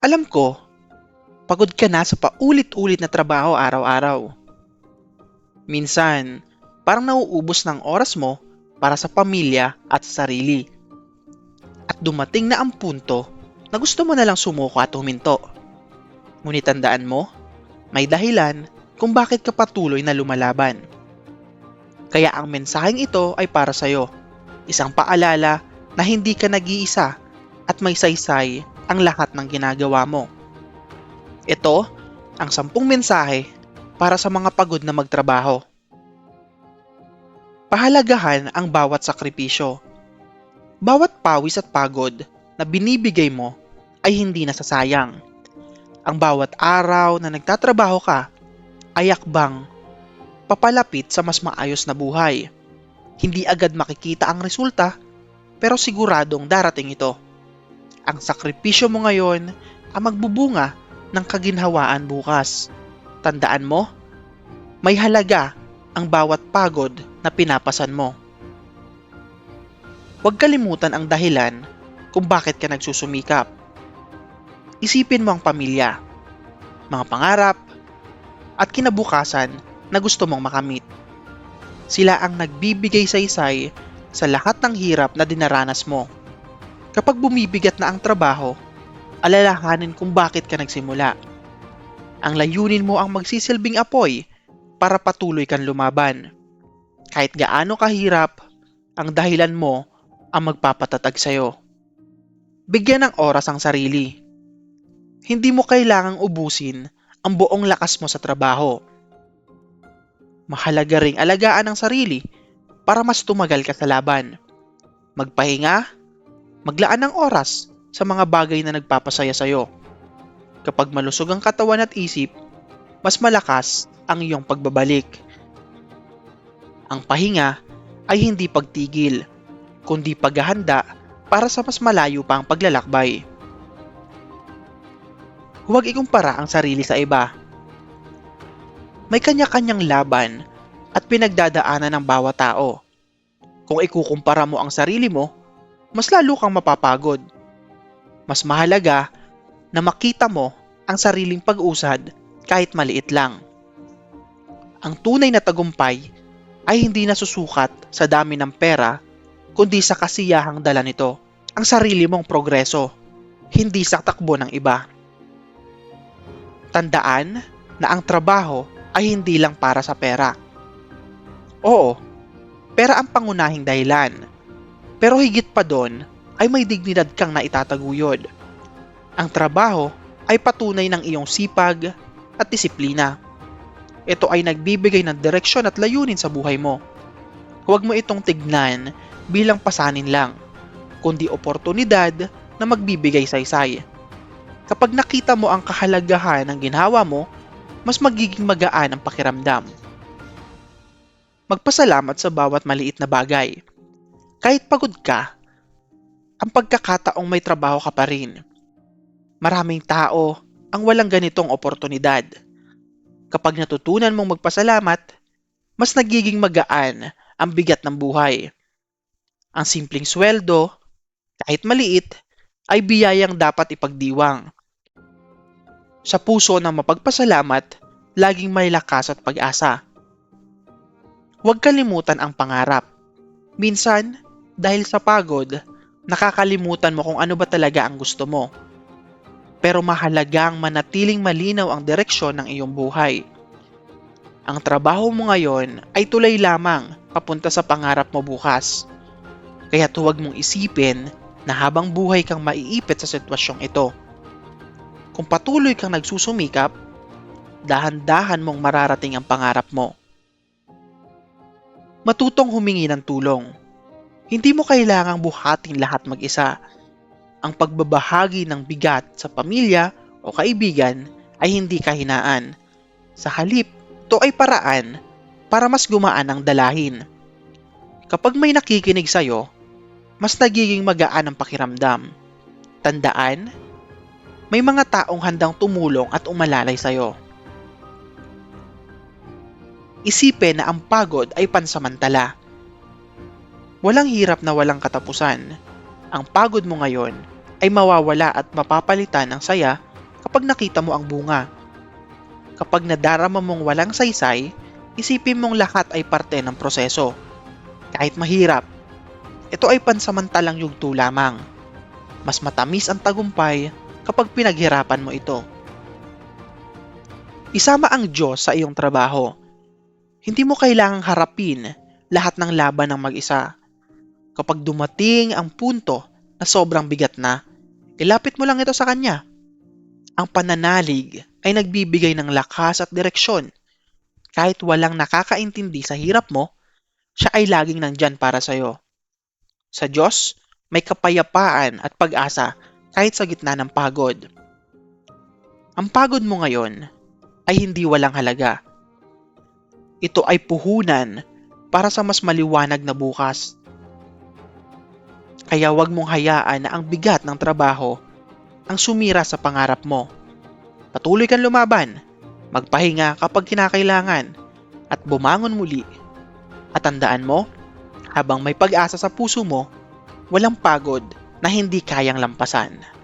Alam ko, pagod ka na sa paulit-ulit na trabaho araw-araw. Minsan, parang nauubos ng oras mo para sa pamilya at sa sarili. At dumating na ang punto na gusto mo na lang sumuko at huminto. Ngunit tandaan mo, may dahilan kung bakit ka patuloy na lumalaban. Kaya ang mensaheng ito ay para sa'yo. Isang paalala na hindi ka nag-iisa at may saysay ang lahat ng ginagawa mo. Ito ang sampung mensahe para sa mga pagod na magtrabaho. Pahalagahan ang bawat sakripisyo. Bawat pawis at pagod na binibigay mo ay hindi nasasayang. Ang bawat araw na nagtatrabaho ka ay akbang papalapit sa mas maayos na buhay. Hindi agad makikita ang resulta pero siguradong darating ito. Ang sakripisyo mo ngayon ang magbubunga ng kaginhawaan bukas. Tandaan mo, may halaga ang bawat pagod na pinapasan mo. Huwag kalimutan ang dahilan kung bakit ka nagsusumikap. Isipin mo ang pamilya, mga pangarap, at kinabukasan na gusto mong makamit. Sila ang nagbibigay saysay sa lahat ng hirap na dinaranas mo. Kapag bumibigat na ang trabaho, alalahanin kung bakit ka nagsimula. Ang layunin mo ang magsisilbing apoy para patuloy kang lumaban. Kahit gaano kahirap, ang dahilan mo ang magpapatatag sa'yo. Bigyan ng oras ang sarili. Hindi mo kailangang ubusin ang buong lakas mo sa trabaho. Mahalaga ring alagaan ang sarili para mas tumagal ka sa laban. Magpahinga, maglaan ng oras sa mga bagay na nagpapasaya sa'yo. Kapag malusog ang katawan at isip, mas malakas ang iyong pagbabalik. Ang pahinga ay hindi pagtigil, kundi paghahanda para sa mas malayo pang paglalakbay. Huwag ikumpara ang sarili sa iba. May kanya-kanyang laban at pinagdadaanan ng bawat tao. Kung ikukumpara mo ang sarili mo, mas lalo kang mapapagod. Mas mahalaga na makita mo ang sariling pag-usad kahit maliit lang. Ang tunay na tagumpay ay hindi nasusukat sa dami ng pera kundi sa kasiyahang dala nito, ang sarili mong progreso, hindi sa takbo ng iba. Tandaan na ang trabaho ay hindi lang para sa pera. Oo, pera ang pangunahing dahilan. Pero higit pa doon ay may dignidad kang naitataguyod. Ang trabaho ay patunay ng iyong sipag at disiplina. Ito ay nagbibigay ng direksyon at layunin sa buhay mo. Huwag mo itong tignan bilang pasanin lang, kundi oportunidad na magbibigay saysay. Kapag nakita mo ang kahalagahan ng ginhawa mo, mas magiging magaan ang pakiramdam. Magpasalamat sa bawat maliit na bagay. Kahit pagod ka, ang pagkakataong may trabaho ka pa rin. Maraming tao ang walang ganitong oportunidad. Kapag natutunan mong magpasalamat, mas nagiging magaan ang bigat ng buhay. Ang simpleng sweldo, kahit maliit, ay biyayang dapat ipagdiwang. Sa puso ng mapagpasalamat, laging may lakas at pag-asa. Huwag kalimutan ang pangarap. Minsan, dahil sa pagod, nakakalimutan mo kung ano ba talaga ang gusto mo. Pero mahalagang manatiling malinaw ang direksyon ng iyong buhay. Ang trabaho mo ngayon ay tulay lamang papunta sa pangarap mo bukas. Kaya huwag mong isipin na habang buhay kang maiipit sa sitwasyong ito. Kung patuloy kang nagsusumikap, dahan-dahan mong mararating ang pangarap mo. Matutong humingi ng tulong. Hindi mo kailangang buhatin lahat mag-isa. Ang pagbabahagi ng bigat sa pamilya o kaibigan ay hindi kahinaan. Sa halip, ito ay paraan para mas gumaan ang dalahin. Kapag may nakikinig sa'yo, mas nagiging magaan ang pakiramdam. Tandaan, may mga taong handang tumulong at umalalay sa'yo. Isipin na ang pagod ay pansamantala. Walang hirap na walang katapusan. Ang pagod mo ngayon ay mawawala at mapapalitan ng saya kapag nakita mo ang bunga. Kapag nadarama mong walang saysay, isipin mong lahat ay parte ng proseso. Kahit mahirap, ito ay pansamantalang yugto lamang. Mas matamis ang tagumpay kapag pinaghirapan mo ito. Isama ang Diyos sa iyong trabaho. Hindi mo kailangang harapin lahat ng laban ng mag-isa. Kapag dumating ang punto na sobrang bigat na, ilapit mo lang ito sa Kanya. Ang pananalig ay nagbibigay ng lakas at direksyon. Kahit walang nakakaintindi sa hirap mo, siya ay laging nandyan para sa'yo. Sa Diyos, may kapayapaan at pag-asa kahit sa gitna ng pagod. Ang pagod mo ngayon ay hindi walang halaga. Ito ay puhunan para sa mas maliwanag na bukas. Kaya wag mong hayaan na ang bigat ng trabaho ang sumira sa pangarap mo. Patuloy kang lumaban, magpahinga kapag kinakailangan, at bumangon muli. At tandaan mo, habang may pag-asa sa puso mo, walang pagod na hindi kayang lampasan.